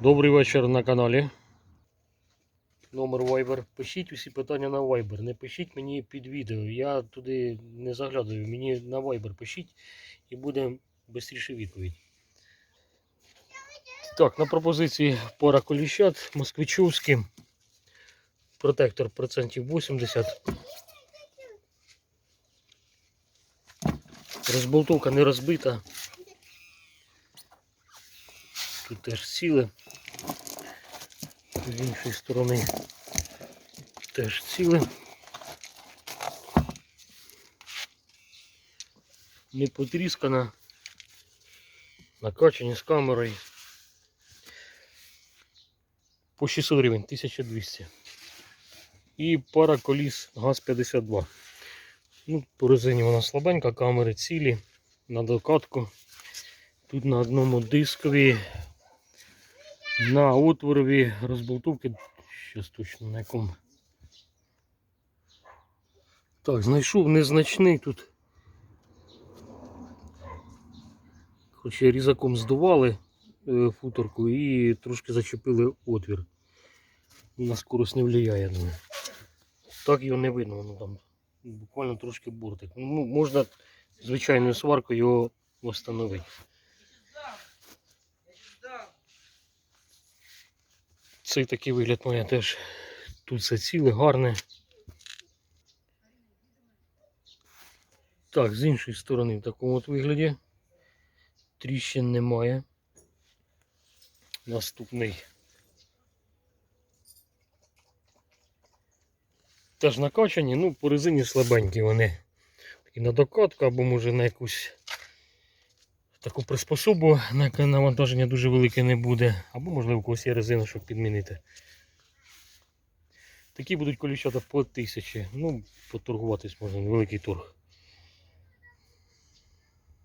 Добрий вечір на каналі. Номер Viber. Пишіть усі питання на Viber. Не пишіть мені під відео. Я туди не заглядаю. Мені на Viber пишіть і буде швидше відповідь. Так, на пропозиції пара коліщат москвичовські. Протектор процентів 80. Розболтовка не розбита. Тут теж ціле. З іншої сторони теж ціле. Не потріскана. Накачані з камерою. По 600 гривень, 1200. І пара коліс ГАЗ-52. Ну, по резині вона слабенька, камери цілі, на докатку. Тут на одному дискові, на отворові розболтовки. Щось точно на якому. Так, знайшов незначний тут. Хоча різаком здували е, футорку і трошки зачепили отвір. На скорость не впливає, я думаю. Так його не видно, воно там буквально трошки бортик. Ну, можна звичайною сваркою його встановити. Цей такий вигляд має теж. Тут все ціле, гарне. Так, з іншої сторони в такому от вигляді. Тріщин немає. Наступний. Теж накачані, ну по резині слабенькі вони. Такі на докатку або може на якусь таку приспособу на навантаження дуже велике не буде. Або можливо когось є резина, щоб підмінити. Такі будуть коліщата по тисячі. Ну, поторгуватись можна, невеликий торг.